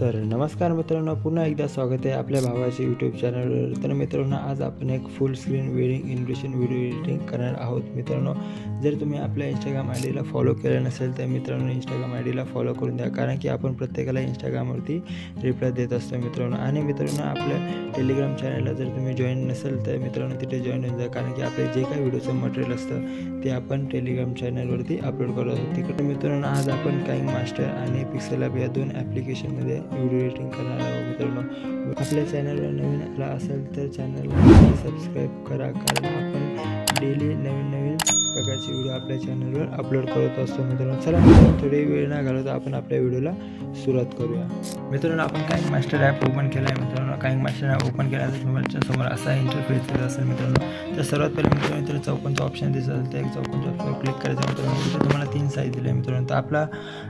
तर नमस्कार मित्रांनो पुन्हा एकदा स्वागत आहे आपल्या भावाच्या यूट्यूब चॅनलवर तर मित्रांनो आज आपण एक full screen wedding invitation video editing करणार आहोत. मित्रांनो जर तुम्ही आपल्या इंस्टाग्राम आय डीला फॉलो केलं नसेल तर मित्रांनो इंस्टाग्राम आय डीला फॉलो करून द्या. कारण की आपण प्रत्येकाला इंस्टाग्रामवरती रिप्लाय देत असतो मित्रांनो. आणि मित्रांनो आपल्या टेलिग्राम चॅनलला जर तुम्ही जॉईन नसेल तर मित्रांनो तिथे जॉईन होऊन जा. कारण की आपले जे काही व्हिडिओचं मटेरियल असतं ते आपण टेलिग्राम चॅनलवरती अपलोड करत आहोत. तिकडे मित्रांनो आज आपण काही मास्टर आणि पिक्सेल या दोन ॲप्लिकेशनमध्ये व्हिडिओ एडिटिंग करायला हो मित्रांनो. आपल्या चॅनलला नवीन आला असेल तर चॅनलला सबस्क्राईब करा कारण आपण डेली नवीन नवीन प्रकारचे व्हिडिओ आपल्या चॅनलवर अपलोड करत असतो मित्रांनो. चला थोडे थोडी वेळ ना घालवता आपण आपल्या व्हिडिओला सुरुवात करूया. मित्रांनो आपण काही मास्टर ॲप ओपन केला आहे मित्रांनो काही मास्टर ॲप ओपन केल्यानंतर तुमच्यासमोर असा इंटरफेस येत असेल मित्रांनो. तर सर्वात पहिले मित्रांनो इथे चौकोनचा ऑप्शन दिसत असेल त्या एक चौकोनच्या ऑप्शनवर क्लिक करायचं मित्रांनो. तिथे तुम्हाला तीन साईज दिले मित्रांनो. तर आपला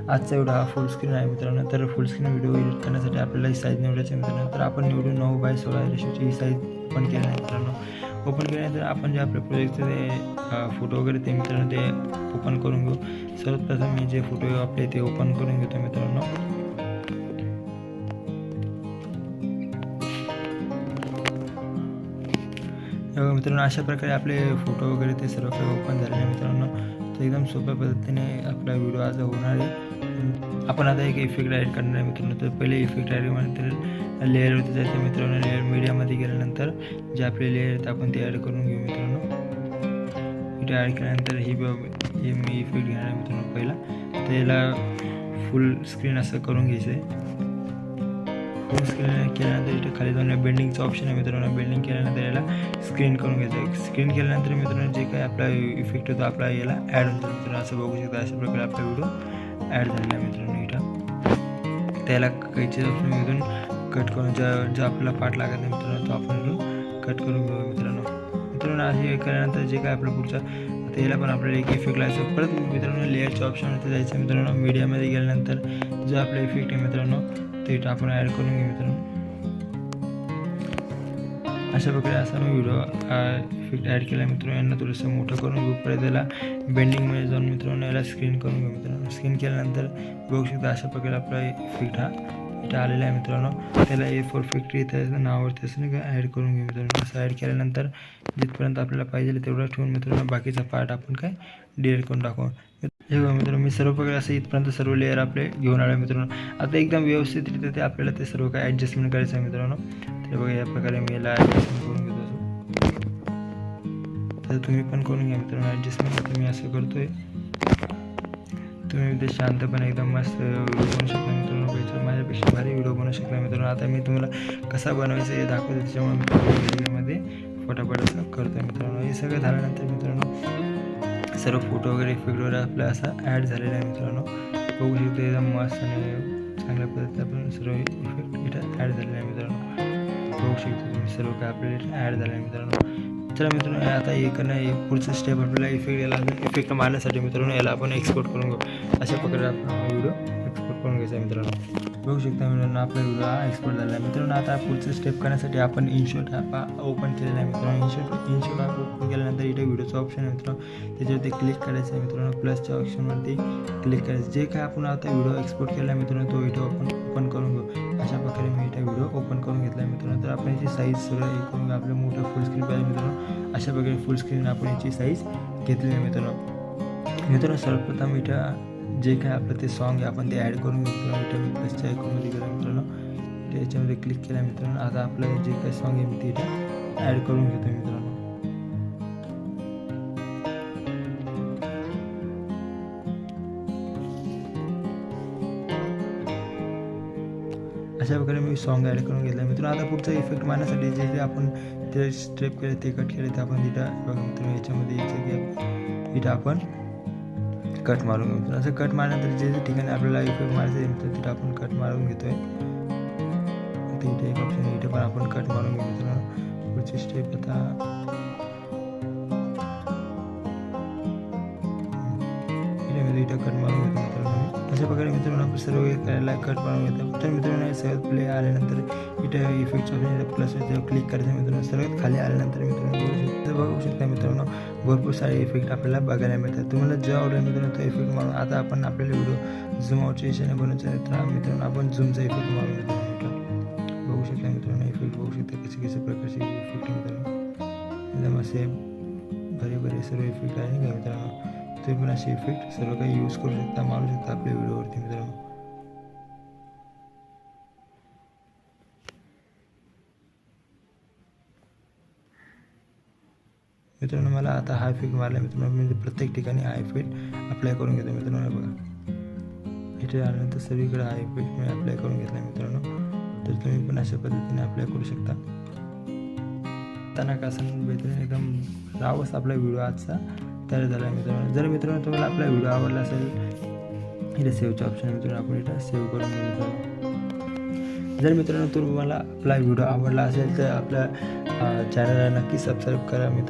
आजचा व्हिडिओ हा फुल स्क्रीन आहे मित्रांनो. तर फुल स्क्रीन व्हिडिओ एडिट करण्यासाठी आपल्याला ही साईज निवडायची आहे मित्रांनो. तर आपण निवडून नऊ बाय सोळा रेशोची ही साईज ओपन केली आहे मित्रांनो. ओपन केल्यानंतर आपण जे आपल्या प्रोजेक्टचे ते फोटो वगैरे ते मित्रांनो ते ओपन करून घेऊ. सर्वात प्रथम मी जे फोटो आपले ते ओपन करून घेतो मित्रांनो. बघा मित्रांनो अशा प्रकारे आपले फोटो वगैरे ते सर्व काही ओपन झालेले मित्रांनो. तर एकदम सोप्या पद्धतीने आपला व्हिडिओ आज होणार आहे. आपण आता एक इफेक्ट ॲड करणार आहे मित्रांनो. तर पहिले इफेक्ट ॲड तर लेअरवरती जायचं मित्रांनो. लेअर मीडियामध्ये गेल्यानंतर जे आपले लेअर आहेत आपण ते ॲड करून घेऊ मित्रांनो. इथे ॲड केल्यानंतर ही हे मी इफेक्ट घेणार आहे मित्रांनो पहिला. तर याला फुल स्क्रीन असं करून घ्यायचं आहे. फुल केल्यानंतर इथे खाली जाऊन बिल्डिंगचं ऑप्शन आहे मित्रांनो. बिल्डिंग केल्यानंतर याला स्क्रीन करून घ्यायचं स्क्रीन केल्यानंतर मित्रांनो जे काही आपला इफेक्ट होतो आपला याला ॲड होतो मित्रांनो असं बघू शकता अशा प्रकारे आपला व्हिडिओ ॲड झालेला आहे मित्रांनो इथं. त्याला काहीचे ऑप्शनमधून कट करून ज्या जो आपल्याला पार्ट लागत नाही मित्रांनो तो आपण कट करून घेऊ मित्रांनो. मित्रांनो असे केल्यानंतर जे काय आपलं पुढचं त्याला पण आपल्याला एक इफेक्ट लावायचं परत मित्रांनो लेअरच्या ऑप्शन जायचं मित्रांनो. मीडियामध्ये गेल्यानंतर जो आपला इफेक्ट आहे मित्रांनो ते आपण ॲड करून घेऊ मित्रांनो. अशा प्रकारे असा मी व्हिडिओ इफेक्ट ॲड केला मित्रांनो. यांना थोडंसं मोठं करून घेऊ. परत याला बेंडिंगमध्ये जाऊन मित्रांनो याला स्क्रीन करून घेऊ मित्रांनो. स्क्रीन केल्यानंतर बघू शकता अशा प्रकारे आपला इफेक्ट हा इथं आलेला आहे मित्रांनो. त्याला ए फोर फॅक्टरी इथं नावावरती असं नाही का ॲड करून घेऊ मित्रांनो. असं ॲड केल्यानंतर जिथपर्यंत आपल्याला पाहिजे तेवढं ठेवून मित्रांनो बाकीचा पार्ट आपण काय डिलीट करून टाकू. हे बघा मित्रांनो मी सर्व प्रकारे असं इथपर्यंत सर्व लेअर आपले घेऊन आलो मित्रांनो. आता एकदम व्यवस्थितरित्या ते आपल्याला ते सर्व काय ॲडजस्टमेंट करायचं आहे मित्रांनो. तर बघा या प्रकारे मी याला ॲडजस्टमेंट करून घेतो असं. तर तुम्ही पण करून घ्या मित्रांनो ॲडजस्टमेंट मी असं करतोय. तुम्ही ते शांतपणे एकदम मस्त व्हिडिओ बनवू शकता मित्रांनो. माझ्यापेक्षा भारी व्हिडिओ बनवू शकता मित्रांनो. आता मी तुम्हाला कसा बनवायचा हे दाखवतो. त्याच्यामुळे मित्रांनो व्हिडिओमध्ये फटाफट असं करतो मित्रांनो. हे सगळं झाल्यानंतर मित्रांनो सर्व फोटो वगैरे इफेक्ट वगैरे आपला असा ॲड झालेला आहे मित्रांनो. बघू शकतो एकदम मस्त आणि चांगल्या पद्धतीने आपण सर्व इफेक्ट इथं ॲड झालेला आहे मित्रांनो. बघू शकतो तुम्ही सर्व काय आपल्याला इथे ॲड झालं आहे मित्रांनो. चला मित्रांनो आता एक नाही पुढचं स्टेप आपल्याला इफेक्ट याला इफेक्ट मारण्यासाठी मित्रांनो याला आपण एक्सपोर्ट करून घेऊ. अशा प्रकारे आपण व्हिडिओ करून घ्यायचा आहे मित्रांनो. बघू शकता मित्रांनो आपला व्हिडिओ हा एक्सपोर्ट झाला आहे. मित्रांनो आता पुढचं स्टेप करण्यासाठी आपण इन्शॉट ॲप ओपन केलेला आहे मित्रांनो. इन्शॉट इन्शॉट ॲप ओपन केल्यानंतर इथे व्हिडिओचं ऑप्शन आहे मित्रांनो. त्याच्यावरती क्लिक करायचं आहे मित्रांनो. प्लसच्या ऑप्शनवरती क्लिक करायचं जे काय आपण आता व्हिडिओ एक्सपोर्ट केला आहे मित्रांनो तो इथे ओपन ओपन करून घेऊ. अशा प्रकारे मी इथे व्हिडिओ ओपन करून घेतला आहे मित्रांनो. तर आपण याची साईज सगळं हे करून घेऊ. आपलं मोठं फुल स्क्रीन पाहिजे मित्रांनो. अशा प्रकारे फुल स्क्रीन आपण याची साईज घेतली आहे मित्रांनो. मित्रांनो सर्वप्रथम इथं जे काय आपलं ते सॉन्ग आहे आपण ते ॲड करून घेतो इथं मी प्लसच्या आयकॉनमध्ये गेलो मित्रांनो. त्याच्यामध्ये याच्यामध्ये क्लिक केलं मित्रांनो. आता आपलं जे काय सॉन्ग आहे मी ते ॲड करून घेतो मित्रांनो. अशा प्रकारे मी सॉन्ग ॲड करून घेतलं. मित्रांनो आता पुढचा इफेक्ट मारण्यासाठी जे जे आपण ते स्टेप केले ते कट केले ते आपण तिथं बघा मित्रांनो याच्यामध्ये यायचं की इथं आपण कट मारून घेतो. असं कट मारल्यानंतर जे जे ठिकाणी आपल्याला इफेक्ट मारायचं तर तिथं आपण कट मारून घेतोय. इथे एक ऑप्शन आहे इथे पण आपण कट मारून घेतो पुढची स्टेप आता. इथं कट मारून घेतो मित्रांनो. अशा प्रकारे मित्रांनो आपण सर्व करायला कट मारून घेतो तर मित्रांनो सहज प्ले आल्यानंतर इथे इफेक्ट ऑप्शन प्लस जेव्हा क्लिक करायचं मित्रांनो सर्वात खाली आल्यानंतर मित्रांनो बघू शकता- बघू शकता मित्रांनो भरपूर सारे इफेक्ट आपल्याला बघायला मिळतात. तुम्हाला जे आवडेल मित्रांनो तो इफेक्ट मारून आता आपण आपल्याला व्हिडिओ झूम आउटच्या इशाने बनवायचं तर मित्रांनो आपण झूमचा इफेक्ट मारून मित्रांनो बघू शकता मित्रांनो इफेक्ट बघू शकता कसे कसे प्रकारचे इफेक्ट मित्रांनो. एकदम असे बरे बरे सर्व इफेक्ट आहे मित्रांनो. तुम्ही पण असे इफेक्ट सर्व काही यूज करू शकता मारू शकता आपल्या व्हिडिओवरती मित्रांनो. मित्रांनो मला आता हाय फिट मारला मित्रांनो. मी प्रत्येक ठिकाणी हाय फिट अप्लाय करून घेतो मित्रांनो बघा. इथे आल्यानंतर सगळीकडे हाय फिट मी अप्लाय करून घेतला मित्रांनो. तर तुम्ही पण अशा पद्धतीने अप्लाय करू शकता. त्यांना असं बेहतरीन एकदम रावच आपला व्हिडिओ आजचा तयार झाला आहे मित्रांनो. जर मित्रांनो तुम्हाला आपला व्हिडिओ आवडला असेल इथे सेव्हचं ऑप्शन आहे मित्रांनो. आपण इथं सेव्ह करून मित्रांनो. जर मित्रांनो तुम्हाला आपला व्हिडिओ आवडला असेल तर आपल्या चॅनलला नक्की सबस्क्राईब करा मित्रांनो.